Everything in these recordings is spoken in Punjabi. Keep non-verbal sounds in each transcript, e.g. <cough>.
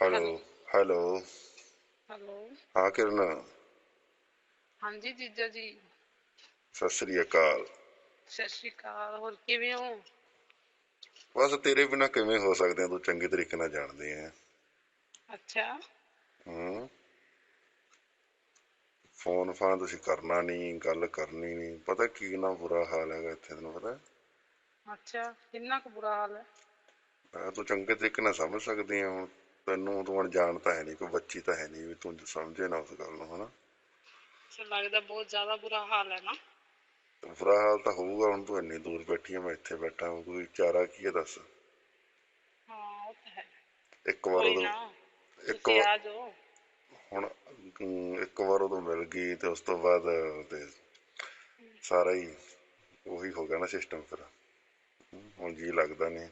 Hello hello. ਹੈਲੋ। ਹਾਂ ਕਿਰਨ। ਹਾਂਜੀ ਜੀਜਾ ਜੀ। ਸਤਿ ਸ੍ਰੀ ਅਕਾਲ। ਸਤਿ ਸ਼੍ਰੀ ਅਕਾਲ ਹੋਰ ਕਿਵੇਂ ਹੋ? ਬਸ ਤੇਰੇ ਬਿਨਾ ਕਿਵੇਂ ਹੋ ਸਕਦੇ ਆ ਤੂੰ ਚੰਗੇ ਤਰੀਕੇ ਨਾਲ ਜਾਣਦੀ ਹੈ ਅੱਛਾ। ਹੂੰ। ਫੋਨ ਫਾਨ ਤੁਸੀਂ ਕਰਨਾ ਨਹੀਂ ਗੱਲ ਕਰਨੀ ਨਹੀਂ ਪਤਾ ਕੀ ਨਾ ਬੁਰਾ ਹਾਲ ਹੈਗਾ ਇੱਥੇ ਤੈਨੂੰ ਪਤਾ। ਅੱਛਾ ਕਿੰਨਾ ਕੁ ਬੁਰਾ ਹਾਲ ਹੈ? ਮੈਂ ਤੂੰ ਚੰਗੇ ਤਰੀਕੇ ਨਾਲ ਸਮਝ ਸਕਦੀ ਆ ਹੁਣ। ਤੈਨੂੰ ਤੂੰ ਅਣਜਾਣ ਤਾਂ ਹੈ ਨਹੀਂ ਕੋਈ ਬੱਚੀ ਤਾਂ ਹੈ ਨਹੀਂ ਵੀ ਤੂੰ ਸਮਝੇ ਨਾ ਉਸ ਗੱਲ ਨੂੰ ਹਨਾ? ਅੱਛਾ ਲੱਗਦਾ ਬਹੁਤ ਜ਼ਿਆਦਾ ਬੁਰਾ ਹਾਲ ਹੈ ਨਾ। ਬੁਰਾ ਹਾਲ ਤਾਂ ਹੋਊਗਾ ਹੁਣ ਤੂੰ ਇੰਨੀ ਦੂਰ ਬੈਠੀ ਆ ਮੈਂ ਇੱਥੇ ਬੈਠਾ ਹਾਂ ਕੋਈ ਚਾਰਾ ਕੀ ਹੈ ਦੱਸ? ਹਾਂ ਉਹ ਤਾਂ ਹੈ। ਇੱਕ ਵਾਰ ਕੋਈ ਨਾ ਇੱਕ ਤੁਸੀਂ ਵਾਰ ਜਾਓ। ਹੁਣ ਅਮ, ਇੱਕ ਵਾਰ ਉਦੋਂ ਮਿਲ ਗਈ ਤੇ ਉਸ ਤੋਂ ਬਾਅਦ ਤੇ ਸਾਰਾ ਹੀ ਉਹੀ ਹੋ ਗਿਆ ਨਾ ਸਿਸਟਮ ਫਿਰ। ਹੁਣ ਜੀ ਲੱਗਦਾ ਨਹੀਂ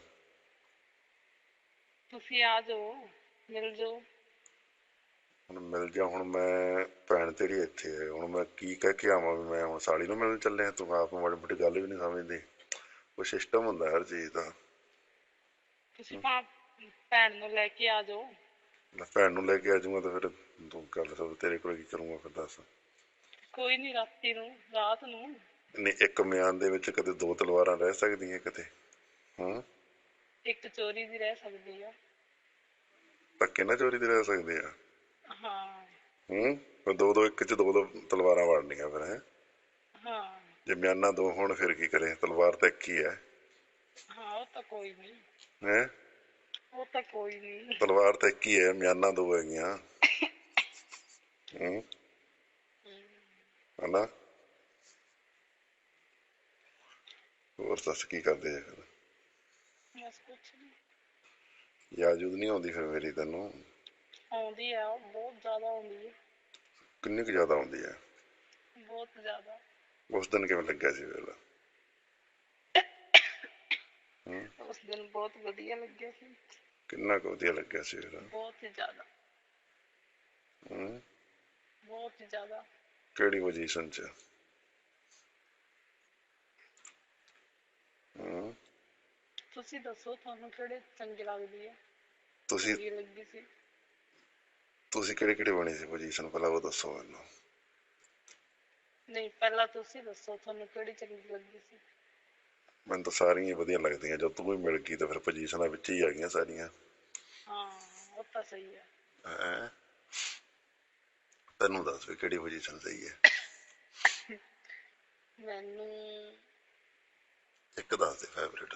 ਤੁਸੀਂ ਆ ਜਾਓ ਮਿਲ ਜਾਓ। ਹੁਣ ਮਿਲ ਜਾ ਹੁਣ ਮੈਂ ਭੈਣ ਤੇਰੀ ਇੱਥੇ ਹੈ। ਹੁਣ ਮੈਂ ਕੀ ਕਹਿ ਕੇ ਆਵਾਂ ਵੀ ਮੈਂ ਹੁਣ ਸਾਲੀ ਨੂੰ ਮਿਲਣ ਚੱਲਿਆ ਤੂੰ ਆਪ ਮਾੜੀ ਮੋਟੀ ਗੱਲ ਵੀ ਨਹੀਂ ਸਮਝਦੀ। ਉਹ ਸਿਸਟਮ ਹੁੰਦਾ ਹਰ ਚੀਜ਼ ਦਾ। ਤੁਸੀਂ ਭਾ ਭੈਣ ਨੂੰ ਲੈ ਕੇ ਆ ਜਾਓ। ਲੈ ਭੈਣ ਨੂੰ ਲੈ ਕੇ ਆ ਜਾਊਂਗਾ ਤਾਂ ਫਿਰ ਤੂੰ ਗੱਲ ਸਭ ਤੇਰੇ ਕੋਲ ਕੀ ਕਰੂੰਗਾ ਫਿਰ ਦੱਸ। ਕੋਈ ਨਹੀਂ ਰਾਤੀ ਨੂੰ ਰਾਤ ਨੂੰ। ਨਹੀਂ ਇੱਕ ਮਿਆਨ ਦੇ ਵਿੱਚ ਕਦੇ ਦੋ ਤਲਵਾਰਾਂ ਰਹਿ ਸਕਦੀਆਂ ਕਿਤੇ। ਹੂੰ? ਇੱਕ ਚੋਰੀ ਦੀ ਰਹਿ ਸਕਦੀ ਆ। ਧੱਕੇ ਨਾ ਚੋਰੀ ਦੇ ਰਹਿ ਸਕਦੇ ਆ? ਹਾਂ। ਹੂੰ? ਦੋ ਦੋ ਇੱਕ ਚ ਦੋ ਦੋ ਤਲਵਾਰਾਂ ਵਾੜਨੀਆਂ ਫਿਰ ਹੈ? ਹਾਂ। ਜੇ ਮਿਆਨਾ ਦੋ ਹੋਣ ਫਿਰ ਕੀ ਕਰੇ? ਤਲਵਾਰ ਤਾਂ ਇੱਕ ਹੀ ਹੈ। ਹਾਂ ਉਹ ਤਾਂ ਕੋਈ ਨਹੀਂ। ਹੈ? ਉਹ ਤਾਂ ਕੋਈ ਨਹੀਂ। ਤਲਵਾਰ ਤਾਂ ਇੱਕ ਹੀ ਹੈ ਮਿਆਨਾ ਦੋ ਹੈਗੀਆਂ। ਹੂੰ? ਹਨਾ? ਹੋਰ ਦੱਸ ਕੀ ਕਰਦੇ ਆ ਫਿਰ? ਬਸ ਕੁਛ ਨਹੀਂ ਯਾਦ ਯੂਦ ਨਹੀਂ ਆਉਂਦੀ ਫਿਰ ਮੇਰੀ ਤੈਨੂੰ? ਆਉਂਦੀ ਆ ਬਹੁਤ ਜ਼ਿਆਦਾ ਆਉਂਦੀ ਹੈ ਕਿੰਨੀ ਕੁ ਜ਼ਿਆਦਾ ਆਉਂਦੀ ਹੈ ਬਹੁਤ ਜ਼ਿਆਦਾ। ਉਸ ਦਿਨ ਕਿਵੇਂ ਲੱਗਿਆ ਸੀ ਵੇਲਾ? ਉਸ ਦਿਨ ਬਹੁਤ ਵਧੀਆ ਲੱਗਿਆ ਸੀ। ਕਿੰਨਾ ਕੁ ਵਧੀਆ ਲੱਗਿਆ ਸੀ ਵੇਲਾ? ਬਹੁਤ ਹੀ ਜ਼ਿਆਦਾ। ਹੂੰ? ਬਹੁਤ ਹੀ ਜ਼ਿਆਦਾ। ਕਿਹੜੀ ਪੋਜੀਸ਼ਨ ਚ? ਤੁਸੀਂ ਦੱਸੋ ਤੁਹਾਨੂੰ ਕਿਹੜੇ ਚੰਗੇ ਲੱਗਦੀ ਹੈ ਤੁਸੀਂ ਚੰਗੀ ਲੱਗੀ ਸੀ? ਤੁਸੀਂ ਕਿਹੜੇ ਕਿਹੜੇ ਬਣੀ ਸੀ ਪੋਜੀਸ਼ਨ ਪਹਿਲਾਂ ਉਹ ਦੱਸੋ ਮੈਨੂੰ। ਨਹੀਂ ਪਹਿਲਾਂ ਤੁਸੀਂ ਦੱਸੋ ਤੁਹਾਨੂੰ ਕਿਹੜੀ ਚੰਗੀ ਲੱਗੀ ਸੀ? ਮੈਨੂੰ ਤਾਂ ਸਾਰੀਆਂ ਹੀ ਵਧੀਆ ਲੱਗਦੀਆਂ। ਜਦ ਤੂੰ ਵੀ ਮਿਲ ਗਈ ਤਾਂ ਫਿਰ ਪੋਜੀਸ਼ਨਾਂ ਵਿੱਚ ਹੀ ਆ ਗਈਆਂ ਸਾਰੀਆਂ। ਹਾਂ ਉਹ ਤਾਂ ਸਹੀ ਹੈ ਹੈਂ? ਤੈਨੂੰ ਦੱਸ ਵੀ ਕਿਹੜੀ ਪੋਜੀਸ਼ਨ ਸਹੀ ਹੈ? <coughs> ਮੈਨੂੰ ਇੱਕ ਦੱਸ ਦੇ ਫੇਵਰੇਟ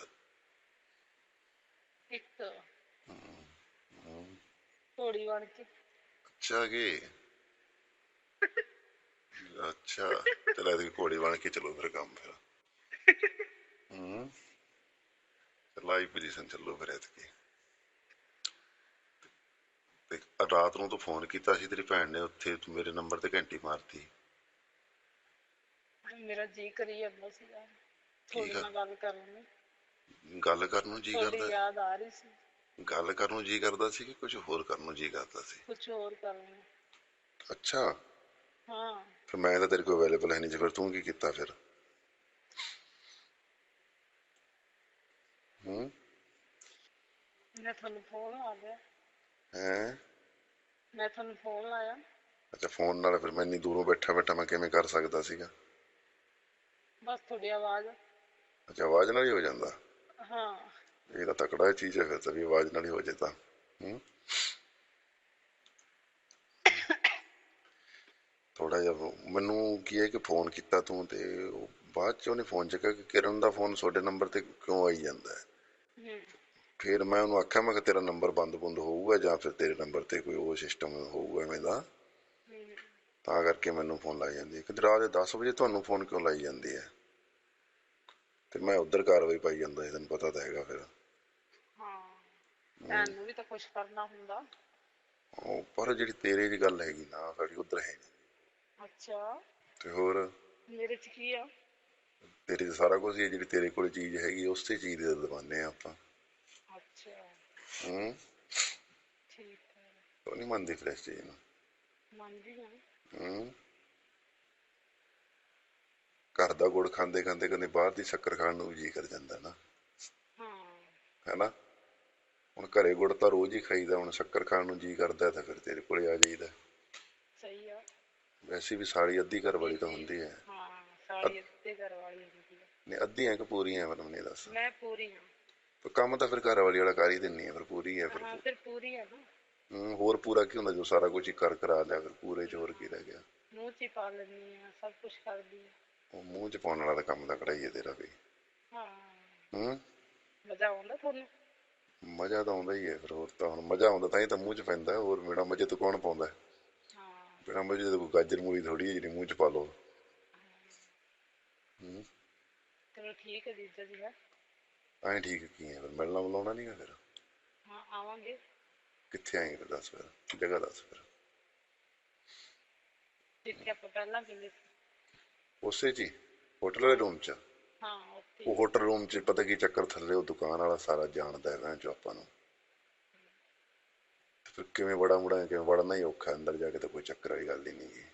ਇੱਕ। ਘੋੜੀ ਬਣ ਕੇ। ਅੱਛਾ ਬਣ ਕੇ ਚਲੋ ਫਿਰ ਕੰਮ ਫਿਰ। ਹੂੰ। ਲਾਈ ਪੋਜੀਸ਼ਨ ਚੱਲੋ ਫਿਰ ਐਤਕੀ। ਤੇ ਰਾਤ ਨੂੰ ਤੂੰ ਫੋਨ ਕੀਤਾ ਸੀ ਤੇਰੀ ਭੈਣ ਨੇ ਉੱਥੇ ਤੂੰ ਮੇਰੇ ਨੰਬਰ ਤੇ ਘੰਟੀ ਮਾਰਤੀ। ਮੇਰਾ ਜੀ ਕਰੀ ਜਾਂਦਾ ਸੀਗਾ। ਗੱਲ? ਨਾਲ ਗੱਲ ਕਰਨ। ਨੂੰ ਗੱਲ ਕਰਨ ਨੂੰ ਜੀ ਤੁਹਾਡੀ ਕਰਦਾ ਯਾਦ ਆ ਰਹੀ ਸੀ। ਗੱਲ ਕਰਨ ਨੂੰ ਜੀ ਕਰਦਾ ਸੀ ਕਿ ਕੁਝ ਹੋਰ ਕਰਨ ਨੂੰ ਜੀ ਕਰਦਾ ਸੀ? ਕੁਝ ਹੋਰ ਕਰਨ ਨੂੰ। ਅੱਛਾ। ਹਾਂ। ਫਿਰ ਮੈਂ ਤਾਂ ਤੇਰੇ ਕੋਲ ਅਵੇਲੇਬਲ ਹੈ ਨਹੀਂ ਸੀ ਫਿਰ ਤੂੰ ਕੀ ਕੀਤਾ ਫਿਰ? ਹੂੰ? ਮੈਂ ਤੁਹਾਨੂੰ ਫੋਨ ਆ ਗਿਆ ਹੈ? ਮੈਂ ਤੁਹਾਨੂੰ ਫੋਨ ਲਾਇਆ। ਅੱਛਾ ਫੋਨ ਨਾਲ ਫਿਰ ਮੈਂ ਇੰਨੀ ਦੂਰੋਂ ਬੈਠਾ ਬੈਠਾ ਮੈਂ ਕਿਵੇਂ ਕਰ ਸਕਦਾ ਸੀਗਾ? ਬਸ ਤੁਹਾਡੀ ਆਵਾਜ਼। ਅੱਛਾ ਆਵਾਜ਼ ਨਾਲ ਹੀ ਹੋ ਜਾਂਦਾ। ਹਾਂ। ਇਹ ਤਾਂ ਤਕੜਾ ਚੀਜ਼ ਹੈ ਫਿਰ ਤਾਂ ਵੀ ਆਵਾਜ਼ ਨਾਲ ਹੀ ਹੋ ਜੇ ਤਾਂ। ਹੂੰ। ਥੋੜਾ ਜਿਹਾ ਮੈਨੂੰ ਕੀ ਹੈ ਕਿ ਫੋਨ ਕੀਤਾ ਤੂੰ ਤੇ ਬਾਅਦ ਚ ਉਹਨੇ ਫੋਨ ਚੱਕਿਆ ਕਿ ਕਿਰਨ ਦਾ ਫੋਨ ਤੁਹਾਡੇ ਨੰਬਰ ਤੇ ਕਿਉਂ ਆਈ ਜਾਂਦਾ ਹੈ? ਹੂੰ। ਫਿਰ ਮੈਂ ਉਹਨੂੰ ਆਖਿਆ ਮੈਂ ਕਿ ਤੇਰਾ ਨੰਬਰ ਬੰਦ ਬੰਦ ਹੋਊਗਾ ਜਾਂ ਫਿਰ ਤੇਰੇ ਨੰਬਰ ਤੇ ਕੋਈ ਉਹ ਸਿਸਟਮ ਹੋਊਗਾ ਐਵੇਂ ਦਾ। ਹੂੰ। ਤਾਂ ਕਰਕੇ ਮੈਨੂੰ ਫੋਨ ਲਾਈ ਜਾਂਦੀ ਹੈ। ਕਿ ਰਾਤ ਦੇ 10 ਵਜੇ ਤੁਹਾਨੂੰ ਫੋਨ ਕਿਉਂ ਲਾਈ ਜਾਂਦੀ ਹੈ? ਤੇ ਮੈਂ ਉਧਰ ਕਾਰਵਾਈ ਪਾਈ ਜਾਂਦਾ ਸੀ ਤੈਨੂੰ ਪਤਾ ਤਾਂ ਹੈਗਾ ਫਿਰ। ਹਾਂ ਭੈਣ ਨੂੰ ਵੀ ਤਾਂ ਕੁਝ ਕਰਨਾ ਹੁੰਦਾ। ਉਹ ਪਰ ਜਿਹੜੀ ਤੇਰੇ ਦੀ ਗੱਲ ਹੈਗੀ ਨਾ ਸਾਡੀ ਉਧਰ ਹੈ ਨਹੀਂ। ਅੱਛਾ। ਤੇ ਹੋਰ? ਮੇਰੇ ਚ ਕੀ ਆ? ਤੇਰੇ 'ਚ ਸਾਰਾ ਕੁਝ ਹੀ ਹੈ ਜਿਹੜੀ ਤੇਰੇ ਕੋਲ ਚੀਜ਼ ਹੈਗੀ ਉਸੇ ਚੀਜ਼ ਦੇ ਦਵਾਨੇ ਆ ਆਪਾਂ। ਅੱਛਾ। ਹੂੰ। ਠੀਕ ਹੈ। ਉਹ ਨਹੀਂ ਮੰਨਦੀ ਫਿਰ ਇਸ ਚੀਜ਼ ਨੂੰ। ਮੰਨਦੀ ਹਾਂ ਹੂੰ। ਘਰ ਦਾ ਗੁੜ ਖਾਂਦੇ ਖਾਂਦੇ ਕਦੇ ਬਾਹਰ ਦੀ ਸ਼ੱਕਰ ਖਾਣ ਨੂੰ ਵੀ ਜੀ ਕਰ ਜਾਂਦਾ ਨਾ। ਹਾਂ। ਹੈਨਾ? ਹੁਣ ਘਰੇ ਗੁੜ ਤਾਂ ਰੋਜ਼ ਹੀ ਖਾਈਦਾ ਹੁਣ ਸ਼ੱਕਰ ਖਾਣ ਨੂੰ ਜੀ ਕਰਦਾ ਤਾਂ ਫਿਰ ਤੇਰੇ ਕੋਲੇ ਆ ਜਾਈਦਾ। ਸਹੀ ਆ। ਵੈਸੇ ਵੀ ਸਾਲੀ ਅੱਧੀ ਘਰ ਵਾਲੀ ਤਾਂ ਹੁੰਦੀ ਹੈ। ਹਾਂ ਸਾਲੀ ਅੱਧੇ ਘਰ ਵਾਲੀ ਹੁੰਦੀ ਆ ਨੇ ਅੱਧੀਆਂ ਕਿ ਪੂਰੀਆਂ ਮਤਲਬ ਨਹੀਂ ਦੱਸ। ਮੈਂ ਪੂਰੀ ਹਾਂ ਪਰ ਕੰਮ ਤਾਂ ਫਿਰ ਘਰ ਵਾਲੀ ਵਾਲਾ ਕਰ ਹੀ ਦਿੰਨੀ ਹੈ ਫਿਰ ਪੂਰੀ ਹੈ ਫਿਰ ਹਾਂ ਫਿਰ ਪੂਰੀ ਆ ਨਾ। ਹੂੰ, ਹੋਰ ਪੂਰਾ ਕੀ ਹੁੰਦਾ ਜੋ ਸਾਰਾ ਕੁਝ ਹੀ ਕਰ ਕਰਾ ਲਿਆ ਫਿਰ ਪੂਰੇ ਚ ਹੋਰ ਕੀ ਰਹਿ ਗਿਆ। ਮੂੰਹ ਚ ਹੀ ਪਾ ਲੈਂਦੀ ਆ ਸਭ ਕੁਝ ਕਰਦੀ ਆ ਉਹ ਮੂੰਹ ਚ ਪਾਉਣ ਵਾਲਾ ਤਾਂ ਕੰਮ ਤਾਂ ਕੜਾਈ ਹੈ ਤੇਰਾ ਵੀ। ਹਾਂ। ਹੂੰ? ਮਜ਼ਾ ਆਉਂਦਾ ਤੁਹਾਨੂੰ? ਮਜ਼ਾ ਤਾਂ ਆਉਂਦਾ ਹੀ ਹੈ ਫਿਰ ਹੋਰ ਤਾਂ ਹੁਣ ਮਜ਼ਾ ਆਉਂਦਾ ਤਾਂ ਹੀ ਤਾਂ ਮੂੰਹ ਚ ਪੈਂਦਾ ਹੋਰ ਬਿਨਾ ਮਜ਼ੇ ਤੋਂ ਕੌਣ ਪਾਉਂਦਾ? ਹੈ? ਬਿਨਾ ਮਜ਼ੇ ਤੋਂ ਕੋਈ ਗਾਜਰ ਮੂਲੀ ਥੋੜੀ ਹੈ ਜਿਹੜੀ ਮੂੰਹ ਚ ਪਾ ਲਓ। ਹੂੰ। ਚਲੋ ਠੀਕ ਹੈ ਜੀਜਾ ਜੀ ਹੈ। ਐਂ ਠੀਕ ਕੀ ਹੈ ਫਿਰ ਮਿਲਣਾ ਬੁਲਾਉਣਾ ਨਹੀਂਗਾ ਫਿਰ? ਹਾਂ ਆਵਾਂਗੇ। ਕਿੱਥੇ ਆਏਂ ਫਿਰ ਦੱਸ ਫਿਰ ਜਗ੍ਹਾ ਦੱਸ ਫਿਰ। ਜਿੱਥੇ ਆਪਾਂ ਪਹਿਲਾਂ ਮਿਲੇ ਸੀ। ਉਸੇ ਚ ਹੀ ਹੋਟਲ ਵਾਲੇ ਰੂਮ ਚ। ਹਾਂ ਉੱਥੇ ਉਹ ਹੋਟਲ ਰੂਮ ਚ ਪਤਾ ਕੀ ਚੱਕਰ ਥੱਲੇ ਉਹ ਦੁਕਾਨ ਵਾਲਾ ਸਾਰਾ ਜਾਣਦਾ ਹੈ ਜੋ ਆਪਾਂ ਨੂੰ। ਤੇ ਫਿਰ ਕਿਵੇਂ ਬੜਾ ਮੁੜਾ ਕਿਵੇਂ ਵੜਨਾ ਹੀ ਔਖਾ ਅੰਦਰ ਜਾ ਕੇ ਤਾਂ ਕੋਈ ਚੱਕਰ ਵਾਲੀ ਗੱਲ ਹੀ ਨਹੀਂ ਗੀ।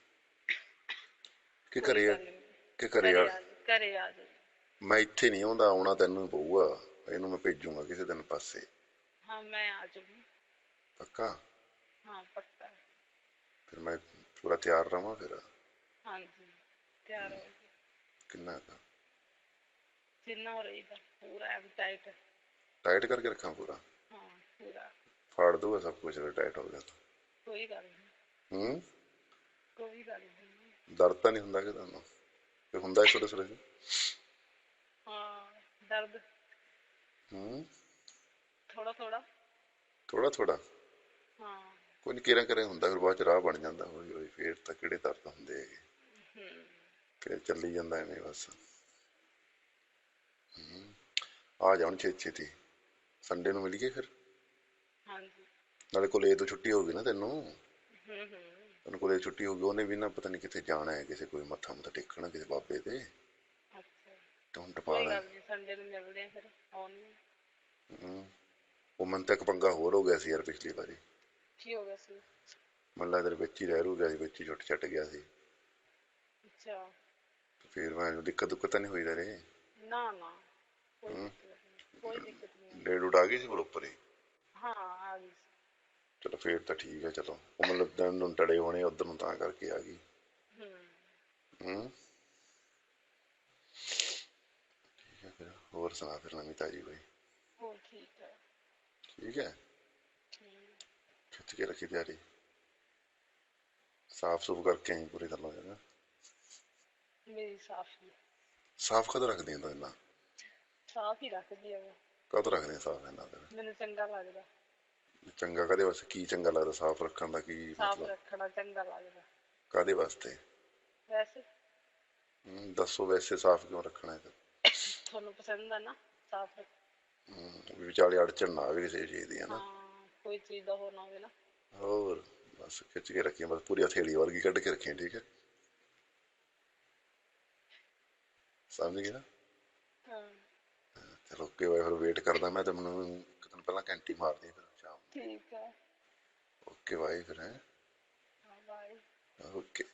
ਕਿ ਘਰੇ ਆ ਨੀ। ਕਿ ਘਰੇ ਘਰੇ ਆ ਆ ਜਾਓ, ਘਰੇ ਆ ਜਾਓ ਮੈਂ ਇੱਥੇ ਨਹੀਂ ਆਉਂਦਾ ਆਉਣਾ ਤੈਨੂੰ ਹੀ ਪਊਗਾ। ਇਹਨੂੰ ਮੈਂ ਭੇਜੂਗਾ ਕਿਸੇ ਦਿਨ ਪਾਸੇ। ਹਾਂ ਮੈਂ ਆ ਜਾਊਂਗੀ। ਪੱਕਾ? ਹਾਂ ਪੱਕਾ। ਫਿਰ ਮੈਂ ਪੂਰਾ ਤਿਆਰ ਰਵਾਂ ਫਿਰ। ਹਾਂਜੀ। ਤਿਆਰ ਹੋ ਗਈ। ਕਿੰਨਾ ਕੁ ਜਿੰਨਾ ਹੋ ਰਹੀ ਪੂਰਾ ਐਮ ਟਾਈਟ। ਟਾਈਟ ਕਰਕੇ ਰੱਖਾਂ ਪੂਰਾ? ਹਾਂ ਪੂਰਾ। ਫਾੜ ਦੂਗਾ ਸਭ ਕੁਝ ਟਾਈਟ ਹੋ ਗਿਆ ਤਾਂ। ਕੋਈ ਗੱਲ ਨਹੀਂ। ਹੂੰ? ਕੋਈ ਗੱਲ ਨਹੀਂ। ਦਰਦ ਤਾਂ ਨਹੀਂ ਹੁੰਦਾ ਕਿ ਤੁਹਾਨੂੰ? ਕਿ ਹੁੰਦਾ ਹੈ ਛੋਟੇ ਛੋਟੇ ਹਾਂ ਦਰਦ। ਹੂੰ? ਥੋੜਾ ਥੋੜਾ ਥੋੜਾ ਥੋੜਾ ਹਾਂ। ਕੋਈ ਨਹੀਂ ਕਿਰਾਂ ਕਰੇ ਹੁੰਦਾ ਫਿਰ ਬਾਅਦ ਚ ਰਾਹ ਬਣ ਜਾਂਦਾ। ਹੌਲੀ ਹੌਲੀ ਫੇਰ ਤਾਂ ਕਿਹੜੇ ਦਰਦ ਹੁੰਦੇ ਹੈਗੇ। ਫੇਰ ਚੱਲੀ ਜਾਂਦਾ ਐਵੇਂ ਬਸ। ਆ ਜਾਣ ਛੇਤੀ ਛੇਤੀ। ਸੰਡੇ ਨੂੰ ਮਿਲੀਏ ਫਿਰ? ਹਾਂਜੀ। ਨਾਲੇ ਕੋਲੇ ਤੋਂ ਛੁੱਟੀ ਹੋਊਗੀ ਨਾ ਤੈਨੂੰ? ਹੂੰ ਹੂੰ। ਤੈਨੂੰ ਕੋਲੇ ਛੁੱਟੀ ਹੋਊਗੀ ਉਹਨੇ ਵੀ ਨਾ ਪਤਾ ਨਹੀਂ ਕਿੱਥੇ ਜਾਣਾ ਹੈ ਕਿਸੇ ਕੋਈ ਮੱਥਾ ਮੁੱਥਾ ਟੇਕਣਾ ਕਿਸੇ ਬਾਬੇ ਦੇ। ਅੱਛਾ। ਟੁੰਟ ਪਾ ਕੋਈ ਲੈ। ਸੰਡੇ ਨੂੰ ਮਿਲਦੇ ਆ ਫਿਰ ਆਉਣੀ ਹੂੰ। ਉਹ ਮਨ ਤੱਕ ਪੰਗਾ ਹੋਰ ਹੋ ਗਿਆ ਸੀ ਯਾਰ ਪਿਛਲੀ ਵਾਰੀ। ਕੀ ਹੋ ਗਿਆ ਸੀ? ਮਨ ਲੱਗਦਾ ਤੇਰੇ ਵਿੱਚ ਹੀ ਰਹਿ ਰੂ ਗਿਆ ਸੀ ਵਿੱਚ ਹੀ ਛੁੱਟ ਛੱਟ ਗਿਆ ਸੀ। ਅੱਛਾ। ਤੇ ਫਿਰ ਮੈਂ ਦਿੱਕਤ ਦੁੱਕਤ ਤਾਂ ਨਹੀਂ ਹੋਈ ਤੇਰੇ? ਨਾ ਨਾ। ਕੋਈ ਦਿੱਕਤ ਨਹੀਂ। ਕੋਈ ਦਿੱਕਤ ਨਹੀਂ। ਉਡ ਆ ਗਈ ਸੀ ਫਿਰ ਉੱਪਰ ਹੀ? ਹਾਂ ਆ ਗਈ ਸੀ। ਚਲੋ ਫੇਰ ਤਾਂ ਠੀਕ ਹੈ ਚਲੋ। ਉਹ ਮਤਲਬ ਦਿਨ ਨੂੰ ਟੜੇ ਹੋਣੇ ਉਧਰ ਨੂੰ ਤਾਂ ਕਰਕੇ ਆ ਗਈ। ਹੂੰ। ਹੂੰ। ਠੀਕ ਹੈ ਫਿਰ। ਹੋਰ ਸੁਣਾ ਫਿਰ ਨਵੀਂ ਤਾਜੀ ਕੋਈ? ਹੋਰ ਠੀਕ ਹੈ। ਠੀਕ ਹੈ? ਹੂੰ। ਖਿੱਚ ਕੇ ਰੱਖੀ ਤਿਆਰੀ। ਸਾਫ਼ ਸੁਫ ਕਰਕੇ ਆਈ ਪੂਰੀ ਤਰ੍ਹਾਂ ਜਗ੍ਹਾ। ਮੇਰੀ ਸਾਫ਼ ਹੀ ਸਾਫ਼ ਕਦੋਂ ਰੱਖਦੀ ਆਂ ਇਹਨਾਂ ਸਾਫ਼ ਹੀ ਰੱਖਦੀ ਆ ਮੈਂ। ਕਦੋਂ ਰੱਖਦੇ ਆ ਸਾਫ਼ ਇਹਨਾਂ ਦੇ ਮੈਨੂੰ ਚੰਗਾ ਲੱਗਦਾ। ਚੰਗਾ ਕਦੇ ਵਾਸਤੇ? ਕੀ ਚੰਗਾ ਲੱਗਦਾ ਸਾਫ਼ ਰੱਖਣ ਦਾ ਕੀ ਸਾਫ਼ ਮਤਲਬ? ਰੱਖਣਾ ਚੰਗਾ ਲੱਗਦਾ। ਕਾਦੇ ਵਾਸਤੇ? ਵੈਸੇ। ਹੂੰ, ਦੱਸੋ ਵੈਸੇ ਸਾਫ਼ ਕਿਉਂ ਰੱਖਣਾ ਹੈ? ਤੁਹਾਨੂੰ ਪਸੰਦ ਆ ਨਾ ਸਾਫ਼ ਹੂੰ, ਵੀ ਵਿਚਾਲੇ ਅੜਚਣ ਨਾ ਆਵੇ ਕਿਸੇ ਚੀਜ਼ ਦੀ ਹੈ ਨਾ? ਹਾਂ ਕੋਈ ਚੀਜ਼ ਦਾ ਹੋਰ ਨਾ ਹੋਵੇ ਨਾ। ਹੋਰ ਬਸ ਖਿੱਚ ਕੇ ਰੱਖੀਆਂ ਬਸ ਪੂਰੀ ਹਥੇਲੀ ਵਰਗੀ ਕੱਢ ਕੇ ਰੱਖੀਆਂ ਠੀਕ ਹੈ? ਸਮਝ ਗਿਆ ਹਾਂ। ਓਕੇ ਬਾਈ ਫਿਰ ਵੇਟ ਕਰਦਾ ਮੈਂ ਤੇ ਮੈਨੂੰ ਇੱਕ ਦਿਨ ਪਹਿਲਾਂ ਘੰਟੀ ਮਾਰਦੀ ਫਿਰ ਸ਼ਾਮ ਠੀਕ ਹੈ। ਓਕੇ ਬਾਈ ਫਿਰ ਹੈ। ਹਾਂ ਬਾਏ ਓਕੇ